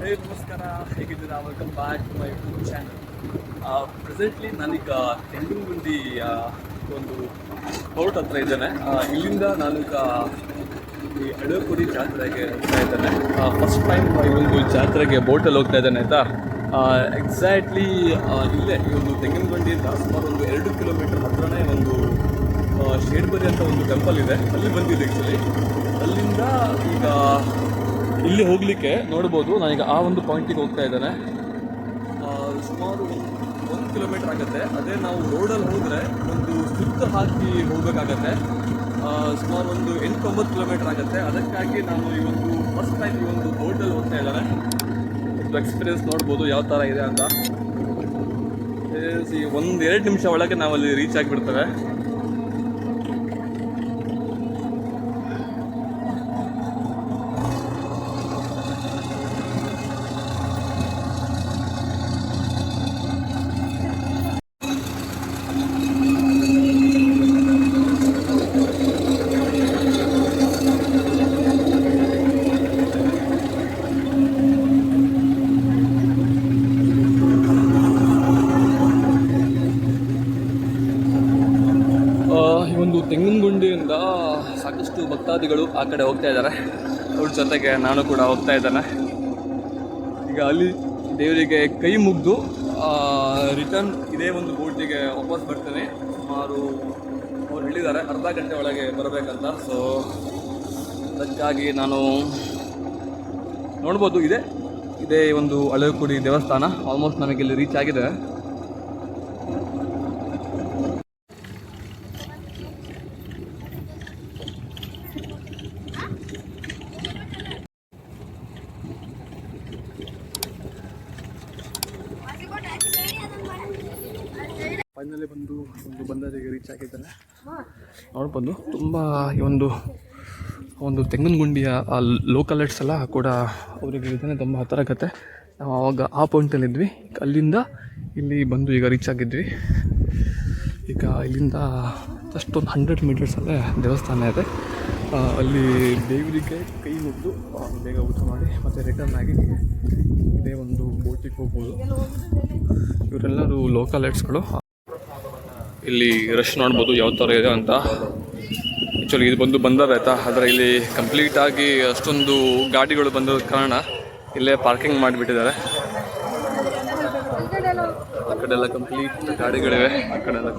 ನಮಸ್ಕಾರ. ಹೇಗಿದ್ದೀರಾ? Welcome back to my YouTube channel presently ನಾನೀಗ ತೆಂಗಿನಗುಂಡಿ ಗುಂಡಿ ಒಂದು ಪೋರ್ಟ್ ಹತ್ರ ಇದ್ದೇನೆ. ಇಲ್ಲಿಂದ ನಾನೀಗ ಈ ಅಡಪುರಿ ಜಾತ್ರೆಗೆ ಹೋಗ್ತಾ ಇದ್ದೇನೆ. ಫಸ್ಟ್ ಟೈಮ್ ಈ ಒಂದು ಜಾತ್ರೆಗೆ ಬೋಟಲ್ಲಿ ಹೋಗ್ತಾ ಇದ್ದೇನೆ, ಆಯಿತಾ? ಎಕ್ಸಾಕ್ಟ್ಲಿ ಇಲ್ಲೇ, ಈ ಒಂದು ತೆಂಗಿನಗುಂಡಿಯಿಂದ ಸುಮಾರು ಒಂದು ಎರಡು ಕಿಲೋಮೀಟರ್ ಹತ್ರನೇ ಒಂದು ಶೇಡ್ಬರಿ ಅಂತ ಒಂದು ಟೆಂಪಲ್ ಇದೆ. ಅಲ್ಲಿ ಬಂದಿದೆ ಆ್ಯಕ್ಚುಲಿ ಅಲ್ಲಿಂದ ಈಗ ಇಲ್ಲಿ ಹೋಗಲಿಕ್ಕೆ ನೋಡ್ಬೋದು. ನಾನೀಗ ಆ ಒಂದು ಪಾಯಿಂಟಿಗೆ ಹೋಗ್ತಾ ಇದ್ದೇನೆ. ಸುಮಾರು ಒಂದು ಕಿಲೋಮೀಟರ್ ಆಗುತ್ತೆ. ಅದೇ ನಾವು ರೋಡಲ್ಲಿ ಹೋದರೆ ಒಂದು ಸುತ್ತ ಹಾಕಿ ಹೋಗಬೇಕಾಗತ್ತೆ. ಸುಮಾರು ಒಂದು ಎಂಟೊಂಬತ್ತು ಕಿಲೋಮೀಟರ್ ಆಗುತ್ತೆ. ಅದಕ್ಕಾಗಿ ನಾನು ಈ ಒಂದು ಫಸ್ಟ್ ಟೈಮ್ ಈ ಒಂದು ಬೋಟಲ್ಲಿ ಹೋಗ್ತಾ ಇದ್ದಾರೆ ಒಂದು ಎಕ್ಸ್ಪೀರಿಯನ್ಸ್ ನೋಡ್ಬೋದು ಯಾವ ಥರ ಇದೆ ಅಂತ. ಈ ಒಂದು ಎರಡು ನಿಮಿಷ ಒಳಗೆ ನಾವಲ್ಲಿ ರೀಚ್ ಆಗಿಬಿಡ್ತೇವೆ ಆ, ಈ ಒಂದು ತೆಂಗಿನಗುಂಡಿಯಿಂದ ಸಾಕಷ್ಟು ಭಕ್ತಾದಿಗಳು ಆ ಕಡೆ ಹೋಗ್ತಾ ಇದ್ದಾರೆ. ಅವ್ರ ಜೊತೆಗೆ ನಾನು ಕೂಡ ಹೋಗ್ತಾ ಇದ್ದೇನೆ. ಈಗ ಅಲ್ಲಿ ದೇವರಿಗೆ ಕೈ ಮುಗಿದು ರಿಟರ್ನ್ ಇದೇ ಒಂದು ಬೋಟಿಗೆ ವಾಪಸ್ ಬರ್ತೇನೆ. ಸುಮಾರು ಅವ್ರು ಹೇಳಿದ್ದಾರೆ, ಅರ್ಧ ಗಂಟೆ ಒಳಗೆ ಬರಬೇಕಂತ. ಸೊ ಅದಕ್ಕಾಗಿ ನಾನು ನೋಡ್ಬೋದು, ಇದೆ, ಇದೇ ಒಂದು ಹಳೆಕುಡಿ ದೇವಸ್ಥಾನ. ಆಲ್ಮೋಸ್ಟ್ ನನಗೆ ಇಲ್ಲಿ ರೀಚ್ ಆಗಿದೆ. ಫೈನಲಿ ಬಂದು ಒಂದು ಬಂದರಿಗೆ ರೀಚ್ ಆಗಿದ್ದಾರೆ ನೋಡ್ಬೋದು ತುಂಬ ಈ ಒಂದು ಒಂದು ತೆಂಗಿನಗುಂಡಿಯ ಆ ಲೋಕಲೈಟ್ಸ್ ಎಲ್ಲ ಕೂಡ ಅವರಿಗೆ ಇದನ್ನೇ ತುಂಬ ಹತ್ತಿರ ಕತೆ ನಾವು ಆವಾಗ ಆ ಪಾಯಿಂಟಲ್ಲಿದ್ವಿ ಅಲ್ಲಿಂದ ಇಲ್ಲಿ ಬಂದು ಈಗ ರೀಚ್ ಆಗಿದ್ವಿ. ಈಗ ಇಲ್ಲಿಂದ ಜಸ್ಟ್ ಒಂದು ಹಂಡ್ರೆಡ್ ಮೀಟರ್ಸಲ್ಲೇ ದೇವಸ್ಥಾನ ಇದೆ. ಅಲ್ಲಿ ದೇವರಿಗೆ ಕೈ ಮುಗಿದು ಬೇಗ ಊಟ ಮಾಡಿ, ಮತ್ತು ರಿಟರ್ನ್ ಆಗಿ ಇದೇ ಒಂದು ಬೋಟಿಗೆ ಹೋಗ್ಬೋದು. ಇವರೆಲ್ಲರೂ ಲೋಕಲೈಟ್ಸ್ಗಳು ಇಲ್ಲಿ ರಶ್ ನೋಡ್ಬೋದು ಯಾವ ಥರ ಇದೆ ಅಂತ. ಆ್ಯಕ್ಚುಲಿ ಇದು ಬಂದು ಬಂದರ್ ಆಯ್ತಾ? ಆದರೆ ಇಲ್ಲಿ ಕಂಪ್ಲೀಟ್ ಆಗಿ ಅಷ್ಟೊಂದು ಗಾಡಿಗಳು ಬಂದಿರೋ ಕಾರಣ ಇಲ್ಲೇ ಪಾರ್ಕಿಂಗ್ ಮಾಡಿಬಿಟ್ಟಿದ್ದಾರೆ. ಆ ಕಡೆ ಎಲ್ಲ ಕಂಪ್ಲೀಟ್ ಗಾಡಿಗಳಿವೆ, ಆ ಕಡೆ ಎಲ್ಲ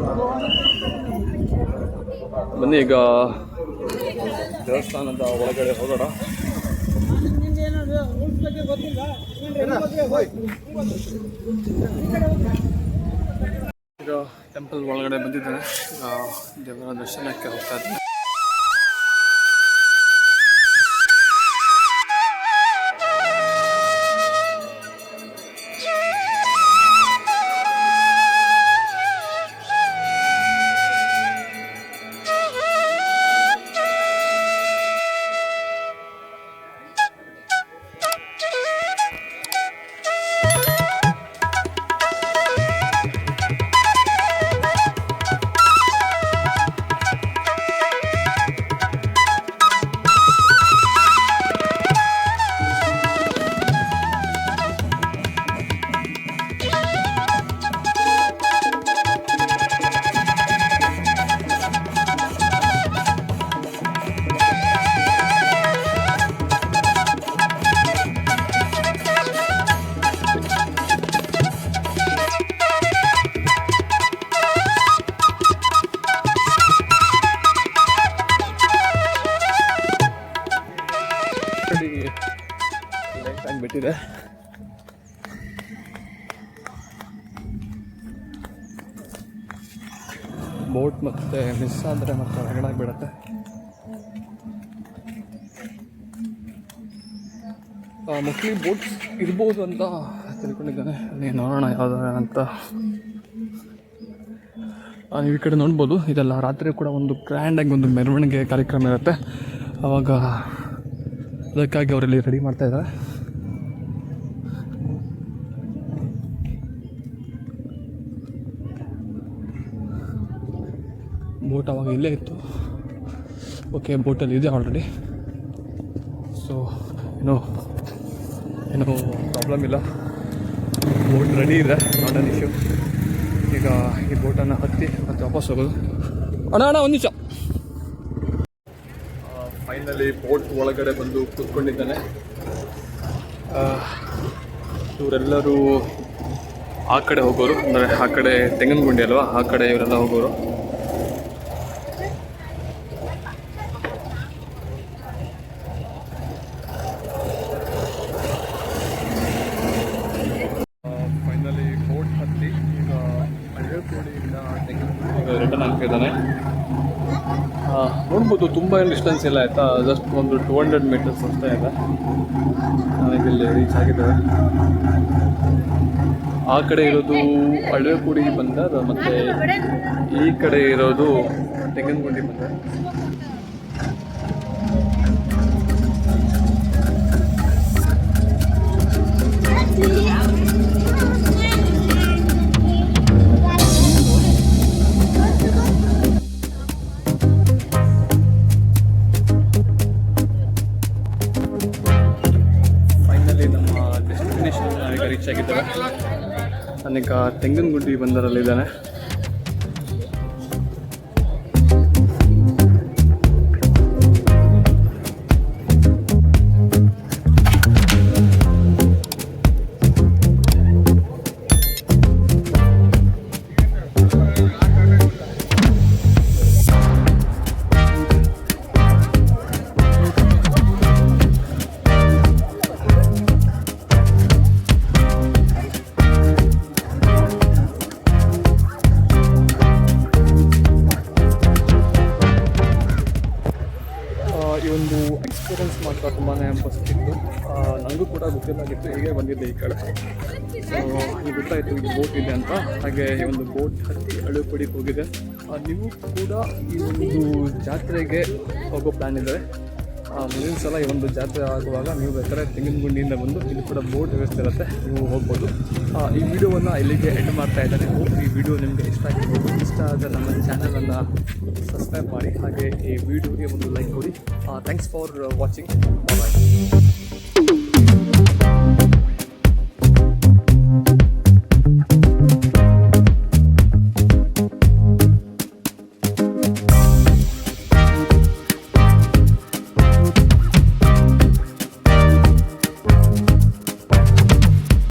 ಬನ್ನಿ ಈಗ ದೇವಸ್ಥಾನದ ಒಳಗಡೆ ಹೋಗೋಣ. ಈಗ ಟೆಂಪಲ್ ಒಳಗಡೆ ಬಂದಿದ್ದೇನೆ. ಆ ದೇವರ ದರ್ಶನಕ್ಕೆ ಹೋಗ್ತಾ ಇದ್ದೀನಿ. ಆಗಿಬಿಟ್ಟಿದೆ ಬೋಟ್ ಮತ್ತೆ ಮಿಸ್ ಆದರೆ ಮತ್ತೆ ಹೊರಗಡೆ ಮೋಸ್ಟ್ಲಿ ಬೋಟ್ಸ್ ಇರ್ಬೋದು ಅಂತ ತಿಳ್ಕೊಂಡಿದ್ದಾನೆ. ಅಲ್ಲಿ ನೋಡೋಣ ಯಾವ್ದಾರ ಅಂತ. ನೀವು ಈ ಕಡೆ ನೋಡ್ಬೋದು. ಇದೆಲ್ಲ ರಾತ್ರಿ ಕೂಡ ಒಂದು ಗ್ರ್ಯಾಂಡಾಗಿ ಒಂದು ಮೆರವಣಿಗೆ ಕಾರ್ಯಕ್ರಮ ಇರುತ್ತೆ. ಆವಾಗ ಅದಕ್ಕಾಗಿ ಅವರಲ್ಲಿ ರೆಡಿ ಮಾಡ್ತಾ ಬೋಟ್ ಅವಾಗ ಇಲ್ಲೇ ಇತ್ತು. ಓಕೆ ಬೋಟಲ್ಲಿ ಇದೆ ಆಲ್ರೆಡಿ ಸೊ ಏನೋ ಏನೋ ಪ್ರಾಬ್ಲಮ್ ಇಲ್ಲ. ಬೋಟ್ ರೆಡಿ ಇದೆ ನಾಟ್ ಅನ್ ಇಶ್ಯೂ ಈಗ ಈ ಬೋಟನ್ನು ಹತ್ತಿ ಮತ್ತೆ ವಾಪಸ್ ಹೋಗೋದು. ಅಣ್ಣ ಅಣ್ಣ, ಒಂದು ನಿಮಿಷ. ಫೈನಲಿ ಬೋಟ್ ಒಳಗಡೆ ಬಂದು ಕೂತ್ಕೊಂಡಿದ್ದಾನೆ. ಇವರೆಲ್ಲರೂ ಆ ಕಡೆ ಹೋಗೋರು, ಅಂದರೆ ಆ ಕಡೆ ತೆಂಗಿನಗುಂಡಿ ಅಲ್ವಾ, ಆ ಕಡೆ ಇವರೆಲ್ಲ ಹೋಗೋರು ಫೈನಲಿ ಬೋಟ್ ಹತ್ತಿ ಈಗ ಅಳ್ಳೆಕೋಡಿಯಿಂದ ತೆಂಗಿನಗುಂಡಿಗೆ ರಿಟರ್ನ್ ಆಗ್ತಿದ್ದಾನೆ ನೋಡ್ಬೋದು, ತುಂಬ ಏನು ಡಿಸ್ಟೆನ್ಸ್ ಇಲ್ಲ ಆಯಿತಾ? ಜಸ್ಟ್ ಒಂದು ಟೂ ಹಂಡ್ರೆಡ್ ಮೀಟರ್ಸ್ ಅಷ್ಟೇ ಇದೆ. ಇಲ್ಲಿ ರೀಚ್ ಆಗಿದ್ದೇವೆ. ಆ ಕಡೆ ಇರೋದು ಅಳವೆಕುಡಿ ಬಂದ, ಮತ್ತು ಈ ಕಡೆ ಇರೋದು ತೆಂಗನಗುಂಡಿ ಬಂದರ್ ನಾನೀಗ ತೆಂಗಿನಗುಂಡಿ ಬಂದರಲ್ಲಿದ್ದಾನೆ ಮಾತ್ರ ತುಂಬಾ ಮಸ್ತಿತ್ತು ನನಗೂ ಕೂಡ ಗೊತ್ತಿಲ್ಲಾಗಿತ್ತು ಹೀಗೆ ಬಂದಿದ್ದೆ ಈ ಕಡೆ ಇದು ಗೊತ್ತಾಯಿತು, ಇದು ಬೋಟ್ ಇದೆ ಅಂತ. ಹಾಗೆ ಈ ಒಂದು ಬೋಟ್ ಹತ್ತಿ ಅಳುಪಡಿಗೆ ಹೋಗಿದೆ. ನೀವು ಕೂಡ ಈ ಒಂದು ಜಾತ್ರೆಗೆ ಹೋಗೋ ಪ್ಲ್ಯಾನ್ ಇದ್ದರೆ ಮುಂದಿನ ಸಲ ಈ ಒಂದು ಜಾತ್ರೆ ಆಗುವಾಗ ನೀವು ಬೇಕಾದ್ರೆ ತೆಂಗಿನಗುಂಡಿಯಿಂದ ಬಂದು ಇಲ್ಲಿ ಕೂಡ ಬೋಟ್ ವ್ಯವಸ್ಥೆ ಇರುತ್ತೆ, ನೀವು ಹೋಗ್ಬೋದು. ಈ ವಿಡಿಯೋವನ್ನು ಇಲ್ಲಿಗೆ ಎಂಡ್ ಮಾಡ್ತಾ ಇದ್ದಾರೆ ಈ ವಿಡಿಯೋ ನಿಮಗೆ ಇಷ್ಟ ಆಗಿರ್ಬೋದು. ಇಷ್ಟ ಆದರೆ ನಮ್ಮ ಚಾನಲನ್ನು ಸಬ್ಸ್ಕ್ರೈಬ್ ಮಾಡಿ. ಹಾಗೆ ಈ ವಿಡಿಯೋಗೆ ಒಂದು ಲೈಕ್ ಕೊಡಿ. Thanks for watching bye